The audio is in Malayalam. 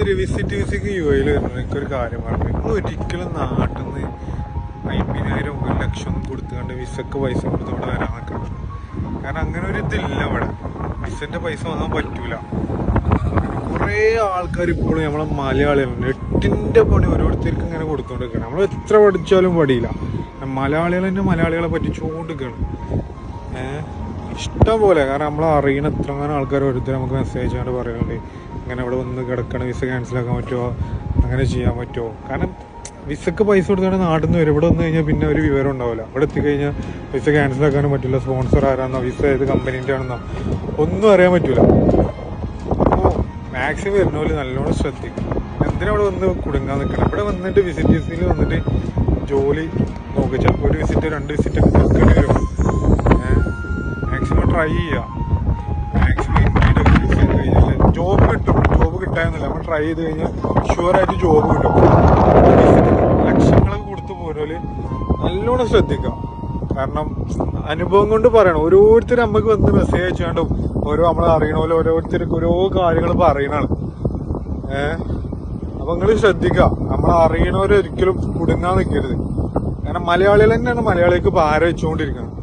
മാതിരി വിസിറ്റ് വിസിക്ക് യു എയിൽ വരുന്നത് എനിക്കൊരു കാര്യം പറഞ്ഞു നിങ്ങൾ ഒരിക്കലും നാട്ടിൽ നിന്ന് അമ്പതിനായിരം ഒരു ലക്ഷം കൊടുത്തുകൊണ്ട് വിസക്ക് പൈസ കൊടുത്ത് ഇവിടെ വരാൻ നിൽക്കണം. കാരണം അങ്ങനെ ഒരു ഇതില്ല ഇവിടെ. വിസന്റെ പൈസ വാങ്ങാൻ പറ്റൂല. കുറേ ആൾക്കാർ ഇപ്പോഴും നമ്മളെ മലയാളികളുണ്ട് എട്ടിന്റെ പണി ഓരോരുത്തർക്കും ഇങ്ങനെ കൊടുത്തോണ്ടിരിക്കണം നമ്മൾ എത്ര പഠിച്ചാലും പടിയില്ല മലയാളികൾ തന്നെ മലയാളികളെ പറ്റിച്ചുകൊണ്ടിരിക്കുകയാണ് ഏഹ്? ഇഷ്ടം പോലെ. കാരണം നമ്മൾ അറിയണ എത്രങ്ങാനും ആൾക്കാർ ഓരോരുത്തർ നമുക്ക് മെസ്സേജ് കൊണ്ട് പറയുന്നുണ്ട് ഇങ്ങനെ ഇവിടെ വന്ന് കിടക്കണ വിസ ക്യാൻസൽ ആക്കാൻ പറ്റുമോ അങ്ങനെ ചെയ്യാൻ പറ്റുമോ കാരണം വിസക്ക് പൈസ കൊടുത്താണ് നാട്ടിൽ നിന്ന് വരും. ഇവിടെ വന്നു കഴിഞ്ഞാൽ പിന്നെ ഒരു വിവരം ഉണ്ടാവില്ല. ഇവിടെ എത്തിക്കഴിഞ്ഞാൽ വിസ ക്യാൻസൽ ആക്കാനും പറ്റില്ല. സ്പോൺസർ ആരാന്നോ വിസ ഏത് കമ്പനീന്റെ ആണെന്നോ ഒന്നും അറിയാൻ പറ്റില്ല അപ്പോൾ മാക്സിമം വരുന്നവര് നല്ലോണം ശ്രദ്ധിക്കും. എന്തിനാ ഇവിടെ വന്ന് കുടുങ്ങാൻ നിൽക്കണം ഇവിടെ വന്നിട്ട് വിസിറ്റ് വിസിറ്റിൽ വന്നിട്ട് ജോലി നോക്കുക ചിലപ്പോൾ ഒരു വിസിറ്റ് രണ്ട് വിസിറ്റ് ഒക്കെ വരും. മാക്സിമം ട്രൈ ചെയ്യുക മാക്സിമം ജോബ് കിട്ടും ജോബ് കിട്ടാന്നില്ല ട്രൈ ചെയ്ത് കഴിഞ്ഞാൽ ഷുവറായിട്ട് ജോബ് കിട്ടും. ലക്ഷങ്ങളൊക്കെ കൊടുത്തു പോരോൽ നല്ലോണം ശ്രദ്ധിക്കുക കാരണം അനുഭവം കൊണ്ട് പറയണം. ഓരോരുത്തരും നമുക്ക് വന്ന് മെസ്സേജ് അയച്ചുകൊണ്ടും ഓരോ നമ്മൾ അറിയണ പോലെ ഓരോരുത്തർക്ക് ഓരോ കാര്യങ്ങൾ പറയണാണ്. ഏഹ് അപ്പൊ നിങ്ങൾ ശ്രദ്ധിക്കുക. നമ്മൾ അറിയണവരൊരിക്കലും കുടുങ്ങാൻ നിൽക്കരുത് കാരണം മലയാളികൾ തന്നെയാണ് മലയാളിക്ക് ഭാരം വെച്ചുകൊണ്ടിരിക്കുന്നത്